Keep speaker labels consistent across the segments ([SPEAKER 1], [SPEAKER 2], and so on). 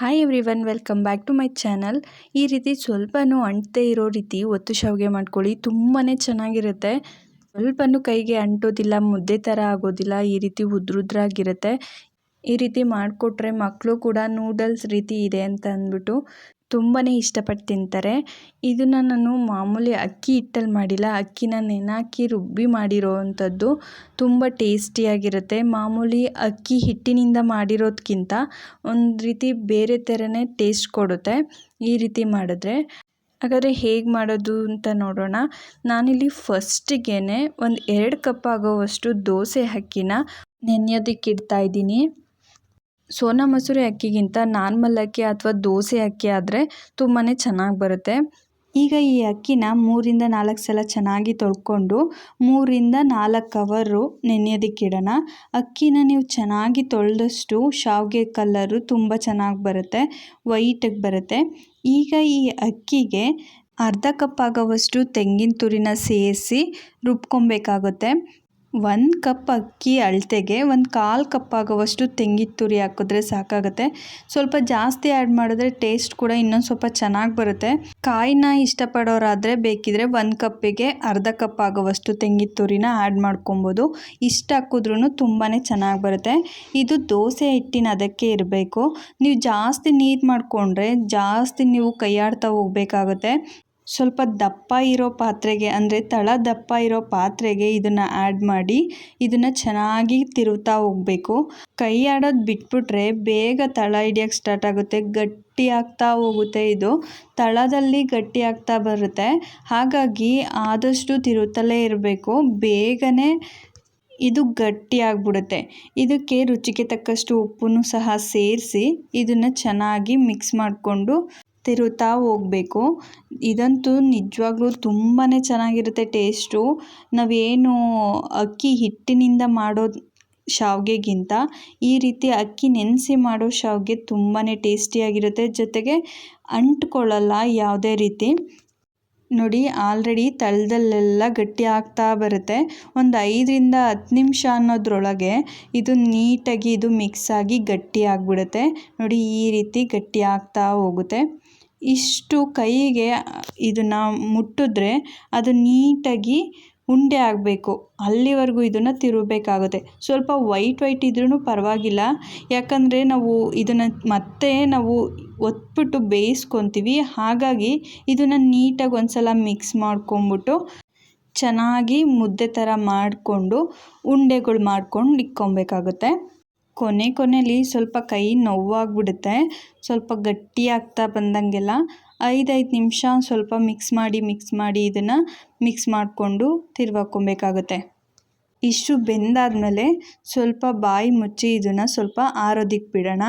[SPEAKER 1] Hi everyone welcome back to my channel ಈ ರೀತಿ ಸ್ವಲ್ಪನೂ ಅಂಟದೇ ಇರೋ ರೀತಿ ಒತ್ತು ಶಾವಿಗೆ ಮಾಡ್ಕೊಳ್ಳಿ. ತುಂಬಾ ಚೆನ್ನಾಗಿರುತ್ತೆ. ಸ್ವಲ್ಪನೂ ಕೈಗೆ ಅಂಟೋದಿಲ್ಲ, ಮುದ್ದೆ ಥರ ಆಗೋದಿಲ್ಲ, ಈ ರೀತಿ ಉದ್ರುದ್ರಾಗಿರುತ್ತೆ. ಈ ರೀತಿ ಮಾಡಿಕೊಟ್ರೆ ಮಕ್ಕಳು ಕೂಡ ನೂಡಲ್ಸ್ ರೀತಿ ಇದೆ ಅಂತ ಅಂದ್ಬಿಟ್ಟು ತುಂಬಾ ಇಷ್ಟಪಟ್ಟು ತಿಂತಾರೆ. ಇದನ್ನು ನಾನು ಮಾಮೂಲಿ ಅಕ್ಕಿ ಹಿಟ್ಟಲ್ಲಿ ಮಾಡಿಲ್ಲ. ಅಕ್ಕಿನ ನೆನಾಕಿ ರುಬ್ಬಿ ಮಾಡಿರೋ ಅಂಥದ್ದು ತುಂಬ ಟೇಸ್ಟಿಯಾಗಿರುತ್ತೆ ಮಾಮೂಲಿ ಅಕ್ಕಿ ಹಿಟ್ಟಿನಿಂದ ಮಾಡಿರೋದಕ್ಕಿಂತ ಒಂದು ರೀತಿ ಬೇರೆ ಥರನೇ ಟೇಸ್ಟ್ ಕೊಡುತ್ತೆ ಈ ರೀತಿ ಮಾಡಿದ್ರೆ. ಹಾಗಾದರೆ ಹೇಗೆ ಮಾಡೋದು ಅಂತ ನೋಡೋಣ. ನಾನಿಲ್ಲಿ ಫಸ್ಟಿಗೆ ಒಂದು ಎರಡು ಕಪ್ ಆಗೋವಷ್ಟು ದೋಸೆ ಅಕ್ಕಿನ ನೆನೆಯೋದಕ್ಕೆ ಇಡ್ತಾ ಇದ್ದೀನಿ. ಸೋನಾ ಮಸೂರಿ ಅಕ್ಕಿಗಿಂತ ನಾರ್ಮಲ್ ಅಕ್ಕಿ ಅಥವಾ ದೋಸೆ ಅಕ್ಕಿ ಆದರೆ ತುಂಬಾ ಚೆನ್ನಾಗಿ ಬರುತ್ತೆ. ಈಗ ಈ ಅಕ್ಕಿನ ಮೂರಿಂದ ನಾಲ್ಕು ಸಲ ಚೆನ್ನಾಗಿ ತೊಳ್ಕೊಂಡು ಮೂರಿಂದ ನಾಲ್ಕು ಕವರು ನೆನೆಯೋದಕ್ಕಿಡೋಣ ಅಕ್ಕಿನ ನೀವು ಚೆನ್ನಾಗಿ ತೊಳೆದಷ್ಟು ಶಾವಿಗೆ ಕಲ್ಲರು ತುಂಬ ಚೆನ್ನಾಗಿ ಬರುತ್ತೆ ವೈಟಾಗಿ ಬರುತ್ತೆ. ಈಗ ಈ ಅಕ್ಕಿಗೆ ಅರ್ಧ ಕಪ್ ಆಗೋವಷ್ಟು ತೆಂಗಿನ ತುರಿನ ಸೇರಿಸಿ ರುಬ್ಕೊಬೇಕಾಗುತ್ತೆ. ಒಂದು ಕಪ್ ಅಕ್ಕಿ ಅಳತೆಗೆ ಒಂದು ಕಾಲು ಕಪ್ ಆಗುವಷ್ಟು ತೆಂಗಿನ ತುರಿ ಹಾಕಿದ್ರೆ ಸಾಕಾಗುತ್ತೆ. ಸ್ವಲ್ಪ ಜಾಸ್ತಿ ಆ್ಯಡ್ ಮಾಡಿದ್ರೆ ಟೇಸ್ಟ್ ಕೂಡ ಇನ್ನೊಂದು ಸ್ವಲ್ಪ ಚೆನ್ನಾಗಿ ಬರುತ್ತೆ. ಕಾಯಿನ ಇಷ್ಟಪಡೋರಾದರೆ ಬೇಕಿದ್ರೆ ಒಂದು ಕಪ್ಪಿಗೆ ಅರ್ಧ ಕಪ್ ಆಗುವಷ್ಟು ತೆಂಗಿನ ತುರಿನ ಆ್ಯಡ್ ಮಾಡ್ಕೊಬೋದು. ಇಷ್ಟು ಹಾಕಿದ್ರೂ ತುಂಬಾ ಚೆನ್ನಾಗಿ ಬರುತ್ತೆ. ಇದು ದೋಸೆ ಹಿಟ್ಟಿನ ಅದಕ್ಕೆ ಇರಬೇಕು. ನೀವು ಜಾಸ್ತಿ ನೀರು ಮಾಡಿಕೊಂಡ್ರೆ ಜಾಸ್ತಿ ನೀವು ಕೈಯಾಡ್ತಾ ಹೋಗಬೇಕಾಗುತ್ತೆ. ಸ್ವಲ್ಪ ದಪ್ಪ ಇರೋ ಪಾತ್ರೆಗೆ, ಅಂದರೆ ತಳ ದಪ್ಪ ಇರೋ ಪಾತ್ರೆಗೆ ಇದನ್ನು ಆ್ಯಡ್ ಮಾಡಿ, ಇದನ್ನು ಚೆನ್ನಾಗಿ ತಿರುವುತ್ತಾ ಹೋಗಬೇಕು. ಕೈ ಆಡೋದು ಬಿಟ್ಬಿಟ್ರೆ ಬೇಗ ತಳ ಹಿಡಿಯೋಕ್ಕೆ ಸ್ಟಾರ್ಟ್ ಆಗುತ್ತೆ, ಗಟ್ಟಿ ಆಗ್ತಾ ಹೋಗುತ್ತೆ ಇದು. ತಳದಲ್ಲಿ ಗಟ್ಟಿ ಆಗ್ತಾ ಬರುತ್ತೆ. ಹಾಗಾಗಿ ಆದಷ್ಟು ತಿರುತ್ತಲೇ ಇರಬೇಕು, ಬೇಗನೆ ಇದು ಗಟ್ಟಿಯಾಗ್ಬಿಡುತ್ತೆ ಇದಕ್ಕೆ ರುಚಿಗೆ ತಕ್ಕಷ್ಟು ಉಪ್ಪನ್ನು ಸಹ ಸೇರಿಸಿ, ಇದನ್ನು ಚೆನ್ನಾಗಿ ಮಿಕ್ಸ್ ಮಾಡಿಕೊಂಡು ತಿರುತ್ತಾ ಹೋಗಬೇಕು. ಇದಂತೂ ನಿಜವಾಗ್ಲೂ ತುಂಬಾ ಚೆನ್ನಾಗಿರುತ್ತೆ ಟೇಸ್ಟು. ನಾವೇನು ಅಕ್ಕಿ ಹಿಟ್ಟಿನಿಂದ ಮಾಡೋ ಶಾವಿಗೆಗಿಂತ ಈ ರೀತಿ ಅಕ್ಕಿ ನೆನೆಸಿ ಮಾಡೋ ಶಾವಿಗೆ ತುಂಬಾ ಟೇಸ್ಟಿಯಾಗಿರುತ್ತೆ. ಜೊತೆಗೆ ಅಂಟ್ಕೊಳ್ಳಲ್ಲ ಯಾವುದೇ ರೀತಿ. ನೋಡಿ ಆಲ್ರೆಡಿ ತಳದಲ್ಲೆಲ್ಲ ಗಟ್ಟಿ ಆಗ್ತಾ ಬರುತ್ತೆ. ಒಂದು ಐದರಿಂದ ಹತ್ತು ನಿಮಿಷ ಅನ್ನೋದ್ರೊಳಗೆ ಇದು ನೀಟಾಗಿ, ಇದು ಮಿಕ್ಸ್ ಆಗಿ ಗಟ್ಟಿ ಆಗಿಬಿಡುತ್ತೆ. ನೋಡಿ, ಈ ರೀತಿ ಗಟ್ಟಿ ಆಗ್ತಾ ಹೋಗುತ್ತೆ. ಇಷ್ಟು ಕೈಗೆ ಇದನ್ನು ಮುಟ್ಟಿದ್ರೆ ಅದು ನೀಟಾಗಿ ಉಂಡೆ ಆಗಬೇಕು. ಅಲ್ಲಿವರೆಗೂ ಇದನ್ನು ತಿರುಗಬೇಕಾಗುತ್ತೆ. ಸ್ವಲ್ಪ ವೈಟ್ ವೈಟ್ ಇದ್ರೂ ಪರವಾಗಿಲ್ಲ. ಯಾಕಂದರೆ ನಾವು ಇದನ್ನು ಮತ್ತೆ ನಾವು ಒತ್ಬಿಟ್ಟು ಬೇಯಿಸ್ಕೊತೀವಿ. ಹಾಗಾಗಿ ಇದನ್ನು ನೀಟಾಗಿ ಒಂದು ಸಲ ಮಿಕ್ಸ್ ಮಾಡ್ಕೊಂಬಿಟ್ಟು ಚೆನ್ನಾಗಿ ಮುದ್ದೆ ಥರ ಮಾಡಿಕೊಂಡು ಉಂಡೆಗಳು ಮಾಡ್ಕೊಂಡು ಇಕ್ಕೊಬೇಕಾಗುತ್ತೆ ಕೊನೆ ಕೊನೆಯಲ್ಲಿ ಸ್ವಲ್ಪ ಕೈ ನೋವಾಗ್ಬಿಡುತ್ತೆ. ಸ್ವಲ್ಪ ಗಟ್ಟಿಯಾಗ್ತಾ ಬಂದಂಗೆಲ್ಲ ಐದೈದು ನಿಮಿಷ ಸ್ವಲ್ಪ ಮಿಕ್ಸ್ ಮಾಡಿ ಮಿಕ್ಸ್ ಮಾಡಿ ಇದನ್ನು ಮಿಕ್ಸ್ ಮಾಡಿಕೊಂಡು ತಿರ್ವಾಕೊಬೇಕಾಗುತ್ತೆ ಇಷ್ಟು ಬೆಂದಾದಮೇಲೆ ಸ್ವಲ್ಪ ಬಾಯಿ ಮುಚ್ಚಿ ಇದನ್ನು ಸ್ವಲ್ಪ ಆರೋದಿಕ್ಕೆ ಬಿಡೋಣ.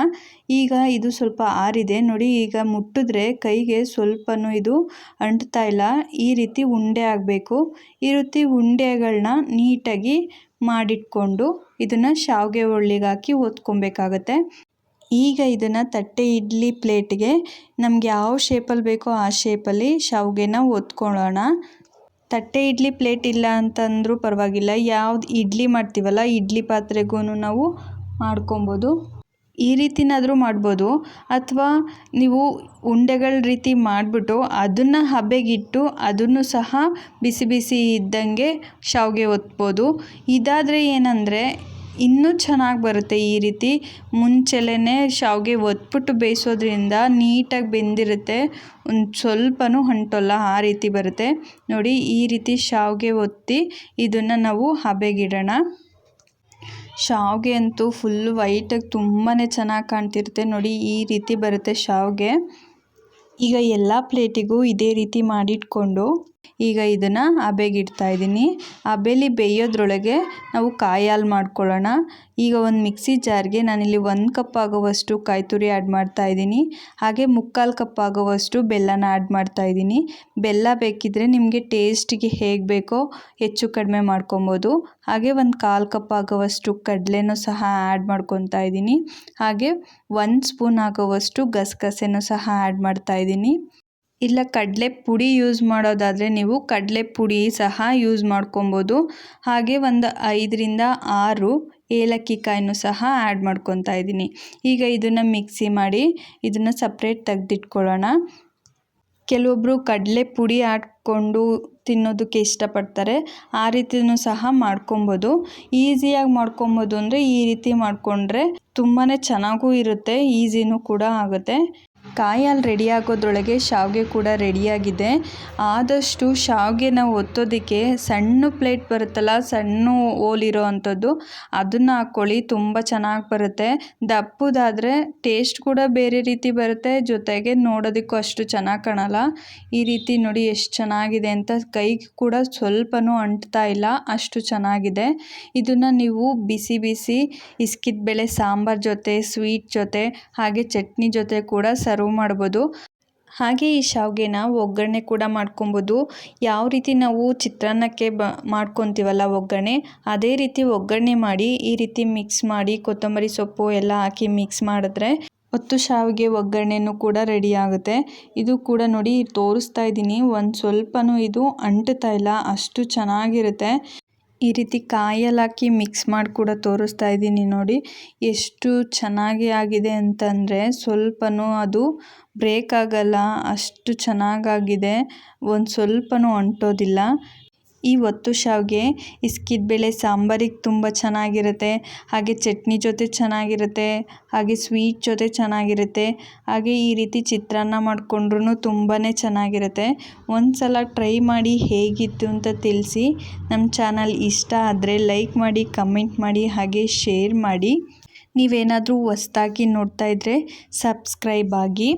[SPEAKER 1] ಈಗ ಇದು ಸ್ವಲ್ಪ ಆರಿದೆ. ನೋಡಿ, ಈಗ ಮುಟ್ಟಿದ್ರೆ ಕೈಗೆ ಸ್ವಲ್ಪನೂ ಇದು ಅಂಟ್ತಾ ಇಲ್ಲ. ಈ ರೀತಿ ಉಂಡೆ ಆಗಬೇಕು. ಈ ರೀತಿ ಉಂಡೆಗಳನ್ನ ನೀಟಾಗಿ ಮಾಡಿಟ್ಕೊಂಡು ಇದನ್ನು ಶಾವಿಗೆ ಒಳ್ಳಿಗೆ ಹಾಕಿ ಈಗ ಇದನ್ನು ತಟ್ಟೆ ಇಡ್ಲಿ ಪ್ಲೇಟ್ಗೆ ನಮ್ಗೆ ಯಾವ ಶೇಪಲ್ಲಿ ಬೇಕೋ ಆ ಶೇಪಲ್ಲಿ ಶಾವಿಗೆನ ಒತ್ಕೊಳ್ಳೋಣ. ತಟ್ಟೆ ಇಡ್ಲಿ ಪ್ಲೇಟ್ ಇಲ್ಲ ಅಂತಂದರೂ ಪರವಾಗಿಲ್ಲ, ಯಾವ್ದು ಇಡ್ಲಿ ಮಾಡ್ತೀವಲ್ಲ ಇಡ್ಲಿ ಪಾತ್ರೆಗೂ ನಾವು ಮಾಡ್ಕೊಬೋದು. ಈ ರೀತಿನಾದರೂ ಮಾಡ್ಬೋದು. ಅಥವಾ ನೀವು ಉಂಡೆಗಳ ರೀತಿ ಮಾಡಿಬಿಟ್ಟು ಅದನ್ನು ಹಬೆಗಿಟ್ಟು ಅದನ್ನು ಸಹ ಬಿಸಿ ಬಿಸಿ ಇದ್ದಂಗೆ ಶಾವಿಗೆ ಒತ್ಬೋದು. ಇದಾದರೆ ಏನಂದರೆ ಇನ್ನೂ ಚೆನ್ನಾಗಿ ಬರುತ್ತೆ ಈ ರೀತಿ. ಮುಂಚೆಲೇ ಶಾವಿಗೆ ಒತ್ಬಿಟ್ಟು ಬೇಯಿಸೋದ್ರಿಂದ ನೀಟಾಗಿ ಬೆಂದಿರುತ್ತೆ. ಒಂದು ಸ್ವಲ್ಪನೂ ಅಂಟೋಲ್ಲ ಆ ರೀತಿ ಬರುತ್ತೆ. ನೋಡಿ, ಈ ರೀತಿ ಶಾವಿಗೆ ಒತ್ತಿ ಇದನ್ನು ನಾವು ಹಬೆಗಿಡೋಣ. ಶಾವಿಗೆ ಅಂತೂ ಫುಲ್ ವೈಟಾಗಿ ತುಂಬಾ ಚೆನ್ನಾಗಿ ಕಾಣ್ತಿರುತ್ತೆ. ನೋಡಿ, ಈ ರೀತಿ ಬರುತ್ತೆ ಶಾವಿಗೆ. ಈಗ ಎಲ್ಲ ಪ್ಲೇಟಿಗೂ ಇದೇ ರೀತಿ ಮಾಡಿಟ್ಕೊಂಡು ಈಗ ಇದನ್ನು ಹಬೆಗೆ ಇಡ್ತಾ ಇದ್ದೀನಿ. ಹಬೆಲಿ ಬೇಯೋದ್ರೊಳಗೆ ನಾವು ಕಾಯಿ ಹಾಲು ಮಾಡ್ಕೊಳ್ಳೋಣ. ಈಗ ಒಂದು ಮಿಕ್ಸಿ ಜಾರ್ಗೆ ನಾನಿಲ್ಲಿ ಒಂದು ಕಪ್ ಆಗುವಷ್ಟು ಕಾಯಿ ತುರಿ ಆ್ಯಡ್ ಮಾಡ್ತಾ ಇದ್ದೀನಿ. ಹಾಗೆ ಮುಕ್ಕಾಲು ಕಪ್ ಆಗುವಷ್ಟು ಬೆಲ್ಲನ ಆ್ಯಡ್ ಮಾಡ್ತಾ ಇದ್ದೀನಿ. ಬೆಲ್ಲ ಬೇಕಿದ್ದರೆ ನಿಮಗೆ ಟೇಸ್ಟಿಗೆ ಹೇಗೆ ಬೇಕೋ ಹೆಚ್ಚು ಕಡಿಮೆ ಮಾಡ್ಕೊಬೋದು. ಹಾಗೆ ಒಂದು ಕಾಲು ಕಪ್ ಆಗುವಷ್ಟು ಕಡಲೆನೂ ಸಹ ಆ್ಯಡ್ ಮಾಡ್ಕೊತಾ ಇದ್ದೀನಿ. ಹಾಗೆ ಒಂದು ಸ್ಪೂನ್ ಆಗುವಷ್ಟು ಗಸಗಸೆನೂ ಸಹ ಆ್ಯಡ್ ಮಾಡ್ತಾ ಇದ್ದೀನಿ. ಇಲ್ಲ ಕಡಲೆ ಪುಡಿ ಯೂಸ್ ಮಾಡೋದಾದರೆ ನೀವು ಕಡಲೆ ಪುಡಿ ಸಹ ಯೂಸ್ ಮಾಡ್ಕೊಬೋದು. ಹಾಗೆ ಒಂದು ಐದರಿಂದ ಆರು ಏಲಕ್ಕಿ ಕಾಯನ್ನು ಸಹ ಆ್ಯಡ್ ಮಾಡ್ಕೊತಾ ಇದ್ದೀನಿ. ಈಗ ಇದನ್ನು ಮಿಕ್ಸಿ ಮಾಡಿ ಇದನ್ನು ಸಪ್ರೇಟ್ ತೆಗೆದಿಟ್ಕೊಳ್ಳೋಣ. ಕೆಲವೊಬ್ಬರು ಕಡಲೆ ಪುಡಿ ಹಾಕ್ಕೊಂಡು ತಿನ್ನೋದಕ್ಕೆ ಇಷ್ಟಪಡ್ತಾರೆ. ಆ ರೀತಿಯೂ ಸಹ ಮಾಡ್ಕೊಬೋದು. ಈಸಿಯಾಗಿ ಮಾಡ್ಕೊಬೋದು ಅಂದರೆ ಈ ರೀತಿ ಮಾಡಿಕೊಂಡ್ರೆ ತುಂಬಾ ಚೆನ್ನಾಗೂ ಇರುತ್ತೆ, ಈಸಿನೂ ಕೂಡ ಆಗುತ್ತೆ. ಕಾಯಿ ಅಲ್ಲಿ ರೆಡಿ ಆಗೋದ್ರೊಳಗೆ ಶಾವಿಗೆ ಕೂಡ ರೆಡಿಯಾಗಿದೆ ಆದಷ್ಟು ಶಾವಿಗೆನ ಒತ್ತೋದಕ್ಕೆ ಸಣ್ಣ ಪ್ಲೇಟ್ ಬರುತ್ತಲ್ಲ, ಸಣ್ಣ ಓಲಿರೋ ಅಂಥದ್ದು, ಅದನ್ನು ಹಾಕ್ಕೊಳ್ಳಿ, ತುಂಬ ಚೆನ್ನಾಗಿ ಬರುತ್ತೆ. ದಪ್ಪದಾದರೆ ಟೇಸ್ಟ್ ಕೂಡ ಬೇರೆ ರೀತಿ ಬರುತ್ತೆ, ಜೊತೆಗೆ ನೋಡೋದಕ್ಕೂ ಅಷ್ಟು ಚೆನ್ನಾಗಿ ಕಾಣಲ್ಲ. ಈ ರೀತಿ ನೋಡಿ ಎಷ್ಟು ಚೆನ್ನಾಗಿದೆ ಅಂತ ಕೈಗೆ ಕೂಡ ಸ್ವಲ್ಪನೂ ಅಂಟ್ತಾ ಇಲ್ಲ, ಅಷ್ಟು ಚೆನ್ನಾಗಿದೆ. ಇದನ್ನು ನೀವು ಬಿಸಿ ಬಿಸಿ ಇಸ್ಕಿದ ಬೇಳೆ ಸಾಂಬಾರ್ ಜೊತೆ ಸ್ವೀಟ್ ಜೊತೆ, ಹಾಗೆ ಚಟ್ನಿ ಜೊತೆ ಕೂಡ ಸರ್ವ್ ಮಾಡ್ಬೋದು. ಹಾಗೆ ಈ ಶಾವಿಗೆನ ಒಗ್ಗರಣೆ ಕೂಡ ಮಾಡ್ಕೊಬೋದು. ಯಾವ ರೀತಿ ನಾವು ಚಿತ್ರಾನ್ನಕ್ಕೆ ಬ, ಮಾಡ್ಕೊತೀವಲ್ಲ ಒಗ್ಗರಣೆ, ಅದೇ ರೀತಿ ಒಗ್ಗರಣೆ ಮಾಡಿ, ಈ ರೀತಿ ಮಿಕ್ಸ್ ಮಾಡಿ ಕೊತ್ತಂಬರಿ ಸೊಪ್ಪು ಎಲ್ಲ ಹಾಕಿ ಮಿಕ್ಸ್ ಮಾಡಿದ್ರೆ ಒತ್ತು ಶಾವಿಗೆ ಒಗ್ಗರಣೆನೂ ಕೂಡ ರೆಡಿ ಆಗುತ್ತೆ. ಇದು ಕೂಡ ನೋಡಿ ತೋರಿಸ್ತಾ ಇದ್ದೀನಿ. ಒಂದು ಸ್ವಲ್ಪನೂ ಇದು ಅಂಟುತ್ತಾ ಇಲ್ಲ. ಅಷ್ಟು ಚೆನ್ನಾಗಿರುತ್ತೆ. ಈ ರೀತಿ ಕಾಯಲ್ಲಿ ಹಾಕಿ ಮಿಕ್ಸ್ ಮಾಡಿ ಕೂಡ ತೋರಿಸ್ತಾ ಇದ್ದೀನಿ ನೋಡಿ. ಎಷ್ಟು ಚೆನ್ನಾಗಿ ಆಗಿದೆ ಅಂತಂದರೆ ಸ್ವಲ್ಪನೂ ಅದು ಬ್ರೇಕ್ ಆಗಲ್ಲ, ಅಷ್ಟು ಚೆನ್ನಾಗಾಗಿದೆ. ಒಂದು ಸ್ವಲ್ಪನೂ ಅಂಟೋದಿಲ್ಲ. ಈ ಒತ್ತು ಶಾವಿಗೆ ಇಸ್ಕಿದ ಬೇಳೆ ಸಾಂಬಾರಿಗೆ ತುಂಬ ಚೆನ್ನಾಗಿರುತ್ತೆ. ಹಾಗೆ ಚಟ್ನಿ ಜೊತೆ ಚೆನ್ನಾಗಿರುತ್ತೆ. ಹಾಗೆ ಸ್ವೀಟ್ ಜೊತೆ ಚೆನ್ನಾಗಿರುತ್ತೆ. ಹಾಗೆ ಈ ರೀತಿ ಚಿತ್ರಾನ್ನ ಮಾಡಿಕೊಂಡ್ರೂ ತುಂಬಾ ಚೆನ್ನಾಗಿರುತ್ತೆ. ಒಂದು ಸಲ ಟ್ರೈ ಮಾಡಿ ಹೇಗಿತ್ತು ಅಂತ ತಿಳಿಸಿ. ನಮ್ಮ ಚಾನಲ್ ಇಷ್ಟ ಆದರೆ ಲೈಕ್ ಮಾಡಿ, ಕಮೆಂಟ್ ಮಾಡಿ, ಹಾಗೆ ಶೇರ್ ಮಾಡಿ. ನೀವೇನಾದರೂ ಹೊಸ್ದಾಗಿ ನೋಡ್ತಾ ಇದ್ದರೆ ಸಬ್ಸ್ಕ್ರೈಬ್ ಆಗಿ.